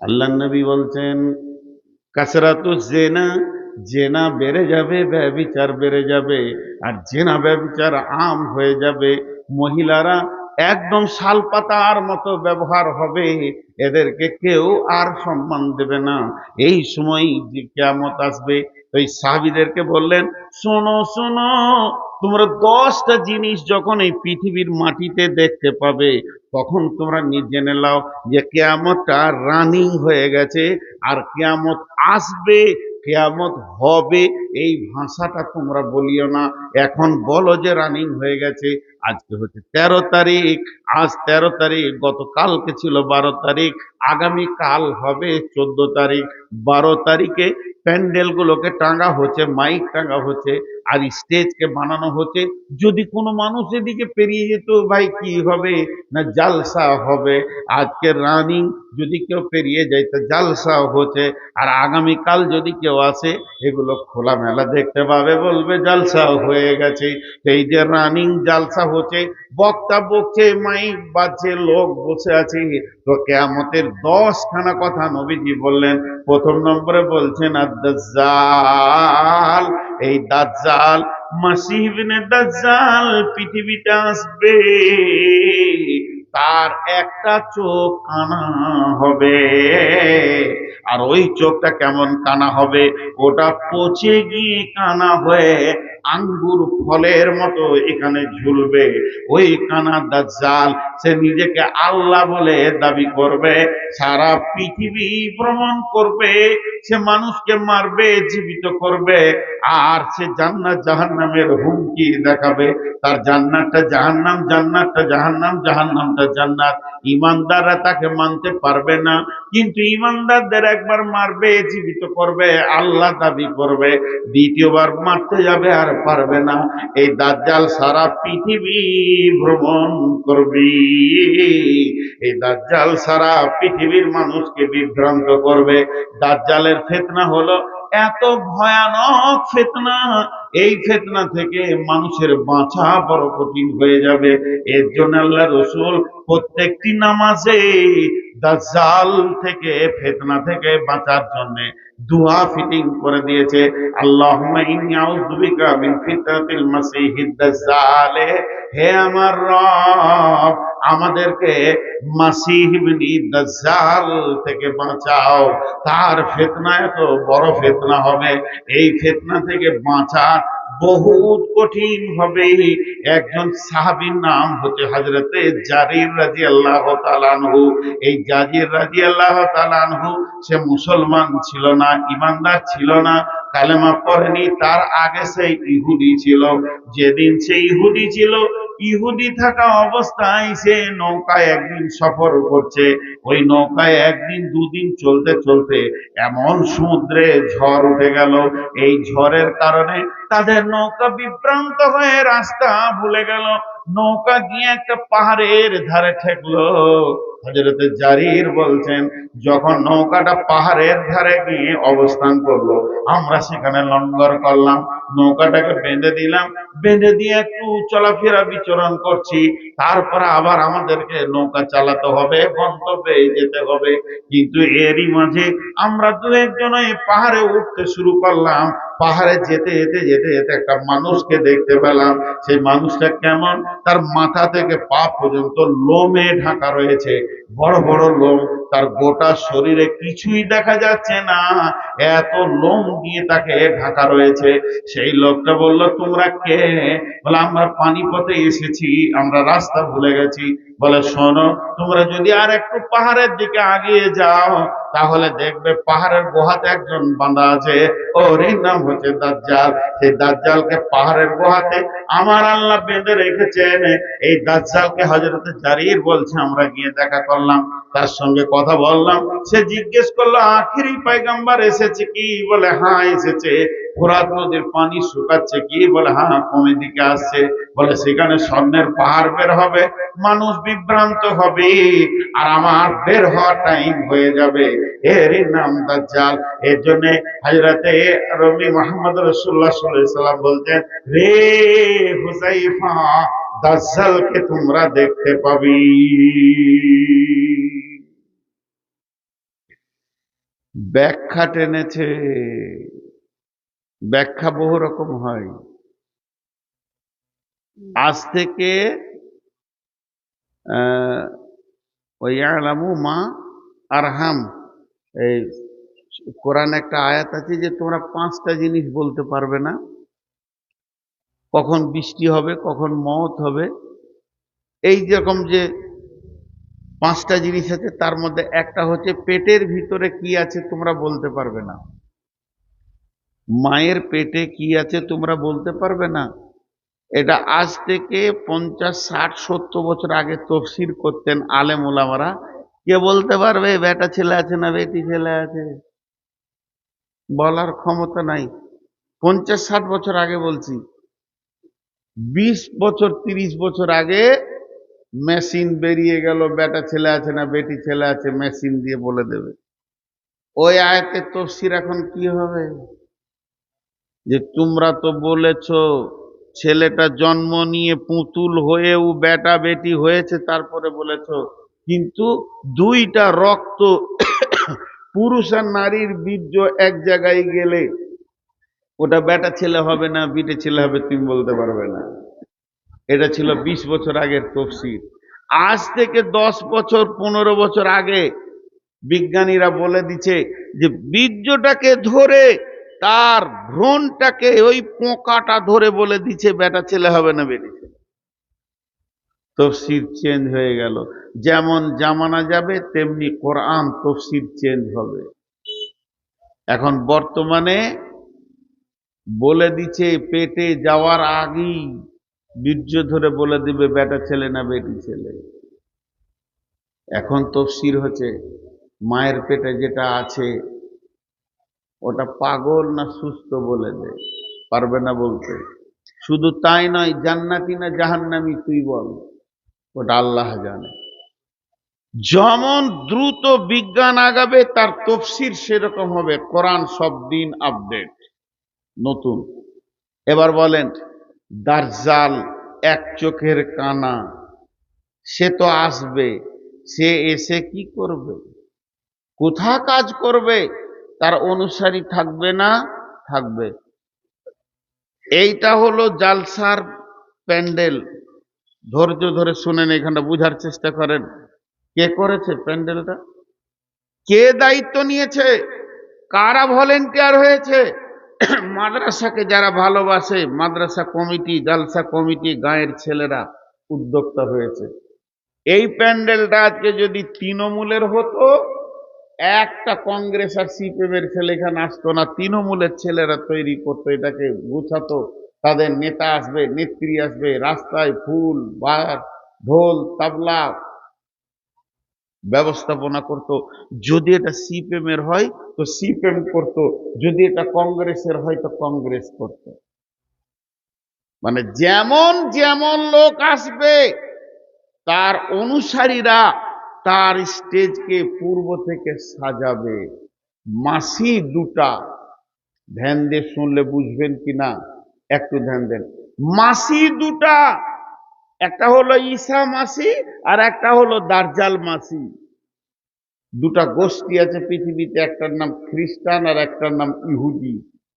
আল্লাহ নবী বলছেন, কাসরাতু জেনা জেনা বেড়ে যাবে, ব্যবিচার বেড়ে যাবে, আর জেনা ব্যবিচার আম হয়ে যাবে। মহিলারা একদম শালপাতার মতো ব্যবহার হবে, এদেরকে কেউ আর সম্মান দেবে না। এই সময় যে কেয়ামত আসবে, ওই সাহাবিদেরকে বললেন, শোনো শোনো, তোমরা দশটা জিনিস যখন এই পৃথিবীর মাটিতে দেখতে পাবে তখন তোমরা জেনে নাও যে কেয়ামতটা রানিং হয়ে গেছে আর কেয়ামত আসবে, কেয়ামত হবে, এই ভাষাটা তোমরা বলিও না। এখন বলো যে রানিং হয়ে গেছে, আজকে হচ্ছে তেরো তারিখ। আজ তেরো তারিখ, গতকালকে ছিল বারো তারিখ আগামী কাল হবে চোদ্দ তারিখ। বারো তারিখে প্যান্ডেলগুলোকে টাঙ্গা হচ্ছে, মাইক টাঙ্গা হচ্ছে। আর স্টেজকে বানানো হচ্ছে। যদি কোনো মানুষ এদিকে পেরিয়ে যেত, ভাই, কি হবে? না, জালসা হবে। আজকে রানিং যদি কেউ পেরিয়ে যায়, তো জালসা হচ্ছে। আর আগামীকাল যদি কেউ আসে, এগুলো খোলামেলা দেখতে পাবে, বলবে, জালসা হয়ে গেছে। এই যে রানিং জালসা হচ্ছে, বক্তা বকছে, মাইক বাজছে, লোক বসে আছে। তো কেয়ামতের দশখানা কথা নবীজি বললেন। প্রথম নম্বরে বলছেন আদাল এই দাজ্জাল মাসিহ ইবনে দাজ্জাল পৃথিবীতে আসবে। তার একটা চোখ কানা হবে। আর ওই চোখটা কেমন কানা হবে? ওটা পচে গিয়ে কানা হয়ে আঙ্গুর ফলের মতো এখানে ঝুলবে। ওই কানা দাজ্জাল, সে নিজেকে আল্লাহ বলে দাবি করবে। সারা পৃথিবী ভ্রমণ করবে। সে মানুষকে মারবে, জীবিত করবে। আর সে জান্নাত জাহান্নামের হুমকি দেখাবে। তার জান্নাতটা জাহান্নাম জান্নাতটা জাহান্নাম জান্নাত। ইমানদাররা তাকে মানতে পারবে না, কিন্তু ইমানদারদের একবার মারবে, জীবিত করবে, আল্লাহ দাবি করবে, দ্বিতীয়বার মারতে যাবে আর পারবে না। এই দাজ্জাল সারা পৃথিবী ভ্রমণ করবি। এই দাজ্জাল সারা পৃথিবীর মানুষকে বিভ্রান্ত করবে। দাজ্জালের ফেতনা হলো এত ভয়ানক ফেতনা, এই ফেতনা থেকে মানুষের বাঁচা বড় কঠিন হয়ে যাবে। এর জন্য আল্লাহ রসুল প্রত্যেকটি নামাজে দাজ্জাল থেকে, ফেতনা থেকে বাঁচার জন্য দুয়া ফিটিং করে দিয়েছে। আল্লাহুম্মা ইন্নী আউযু বিকা মিন ফিতনাতিল মাসিহিদ দাজ্জাল। হে আমার রব, আমাদেরকে মাসিহ ইবনে দাজ্জাল থেকে বাঁচাও। তার ফিতনা এত বড় ফিতনা হবে, এই ফিতনা থেকে বাঁচার বহুত কঠিন হবে। একজন সাহাবীর নাম হচ্ছে হজরতে জারির রাজি আল্লাহ তালানহু এই জাজির রাজি আল্লাহ তালানহু সে মুসলমান ছিল না, ইমানদার ছিল না, কালেমা পড়েনি। তার আগে সে ইহুদি ছিল। যেদিন সে ইহুদি ছিল, ইহুদি থাকা অবস্থায় সে নৌকায় একদিন সফর করছে। ওই নৌকায় একদিন, দুদিন চলতে চলতে এমন সমুদ্রে ঝড় উঠে গেল। এই ঝড়ের কারণে তাদের নৌকা বিভ্রান্ত হয়ে রাস্তা ভুলে গেল। নৌকা গিয়ে একটা পাহাড়ের ধারে ঠেকলো। হজরতে জারির বলছেন, যখন নৌকাটা পাহাড়ের ধারে গিয়ে অবস্থান করল, আমরা সেখানে লঙ্গর করলাম, নৌকাটাকে বেঁধে দিলাম, বেঁধে দিয়ে একটু চলাফেরা বিচরণ করছি, তারপরে আবার আমাদেরকে নৌকা চালাতে হবে, গন্তব্যে যেতে হবে। কিন্তু এরই মাঝে আমরা দু একজন পাহাড়ে উঠতে শুরু করলাম পাহাড়ে যেতে যেতে যেতে যেতে একটা মানুষকে দেখতে পেলাম। সেই মানুষটা কেমন? তার মাথা থেকে পা পর্যন্ত লোমে ঢাকা রয়েছে। বড় বড় লোম। তার গোটা শরীরে কিছুই দেখা যাচ্ছে না। এত লোম দিয়ে তাকে ঢাকা রয়েছে। সেই লোকটা বলল, তোমরা কে? বলে, আমরা পানিপথে এসেছি। আমরা রাস্তা ভুলে গেছি। বলে, শোনো, তোমরা যদি আর একটু পাহাড়ের দিকে আগিয়ে যাও, তাহলে দেখবে পাহাড়ের গুহাতে একজন বাঁধা আছে। ওর নাম হচ্ছে দাজ্জাল। সেই দাজ্জালকে পাহাড়ের গুহাতে আমার আল্লাহ বেঁধে রেখেছেন। এই দাজ্জালকে হজরতে জারির বলছে, আমরা গিয়ে দেখা করলাম। তার সঙ্গে কথা বললাম। সে জিজ্ঞেস করল, আখিরি পায়গাম্বার এসেছে কি? বলে হ্যাঁ এসেছে। ফোরাত নদীর পানি শুকাচ্ছে, কি বলে হ্যাঁ কমে দিকে আসছে, বলে সেখানে স্বর্ণের পাহাড় বের হবে, মানুষ বিভ্রান্ত হবে, আর আমার বের হওয়ার টাইম হয়ে যাবে। এরই নাম এর জন্য হাজরাতে রবি মোহাম্মদ রসুল্লাহ সাল্লাম বলছেন রে হুসাইফা দাজ্জালকে তোমরা দেখতে পাবি। ব্যাখ্যা টেনেছে। ব্যাখ্যা বহু রকম হয়। আজ থেকে ওই আলামু মা আরহাম এই কোরআন একটা আয়াত আছে যে তোমরা পাঁচটা জিনিস বলতে পারবে না। কখন বৃষ্টি হবে কখন মত হবে। এই যেরকম যে পাঁচটা জিনিস আছে তার মধ্যে একটা হচ্ছে পেটের ভিতরে কি আছে তোমরা বলতে পারবে না। মায়ের পেটে কি আছে তোমরা বলতে পারবে না? এটা আজ থেকে পঞ্চাশ, ষাট, সত্তর বছর আগে তফসির করতেন আলেম ওলামারা। কে বলতে পারবে, বেটা ছেলে আছে না বেটি ছেলে আছে? বলার ক্ষমতা নাই। পঞ্চাশ, ষাট বছর আগে বলছি। বিশ বছর, তিরিশ বছর আগে মেশিন বেরিয়ে গেল, বেটা ছেলে আছে না বেটি ছেলে আছে, মেশিন দিয়ে বলে দেবে। ওই আয়তের তফসির এখন কি হবে? যে তোমরা তো বলেছ, ছেলেটা জন্ম নিয়ে পুতুল হয়েও বেটা বেটি হয়েছে, তারপরে বলেছ, কিন্তু দুইটা রক্ত পুরুষ আর নারীর বীর্য এক জায়গায় গেলে ওটা বেটা ছেলে হবে না, বিটে ছেলে হবে, তুমি বলতে পারবে না। এটা ছিল বিশ বছর আগের তফসির। আজ থেকে দশ বছর, পনেরো বছর আগে বিজ্ঞানীরা বলে দিচ্ছে যে বীর্যটাকে ধরে তার ভ্রূণটাকে ওই পোকাটা ধরে বলে দিচ্ছে বেটা ছেলে হবে না বেটি ছেলে। তফসির চেঞ্জ হয়ে গেল। যেমন জামানা যাবে, তেমনি কোরআন তফসির চেঞ্জ হবে। এখন বর্তমানে বলে দিচ্ছে পেটে যাওয়ার আগেই বীর্য ধরে বলে দিবে, বেটা ছেলে না বেটি ছেলে? এখন তফসির হচ্ছে, মায়ের পেটে যেটা আছে ওটা পাগল না সুস্থ বলে দে, পারবে না বলতে। শুধু তাই নয়, জান্নাতি না জাহান্নামি তুই বল, ওটা আল্লাহ জানে। যেমন দ্রুত বিজ্ঞান আগাবে, তার তফসির সেরকম হবে। কোরআন সব দিন আপডেট, নতুন। এবার বলেন, দার্জাল এক চোখের কানা, সে তো আসবে, সে এসে কি করবে? কোথা কাজ করবে? তার অনুসারী থাকবে না, থাকবে। এইটা হলো জালসার প্যান্ডেল। ধৈর্য ধরে শুনেন এখানে বুঝার চেষ্টা করেন। কে করেছে প্যান্ডেলটা? কে দায়িত্ব নিয়েছে? কারা ভলেন্টিয়ার হয়েছে? মাদ্রাসাকে যারা ভালোবাসে, মাদ্রাসা কমিটি, জালসা কমিটি, গাঁয়ের ছেলেরা উদ্যোক্তা হয়েছে। এই প্যান্ডেলটা আজকে যদি তৃণমূলের হতো একটা কংগ্রেস আর সিপিএম এর ছেলে এখানে আসতো না। তৃণমূলের ছেলেরা তৈরি করতো এটাকে, গুছাতো। তাদের নেতা আসবে, নেত্রী আসবে, রাস্তায় ফুল, বার, ঢোল, তাবলা ব্যবস্থাপনা করত। যদি এটা সিপিএম এর হয়, তো সিপিএম করত। যদি এটা কংগ্রেসের হয়, তো কংগ্রেস করত। মানে যেমন যেমন লোক আসবে, তার অনুসারীরা তার স্টেজকে পূর্ব থেকে সাজাবে। মাসি দুটা। ধ্যান দিয়ে শুনলে বুঝবেন কি না একটু ধ্যান দেন। মাসি দুটা। একটা হলো ঈসা মাসি আর একটা হলো দার্জাল মাসি। দুটা গোষ্ঠী আছে পৃথিবীতে, একটার নাম খ্রিস্টান আর একটার নাম ইহুদি।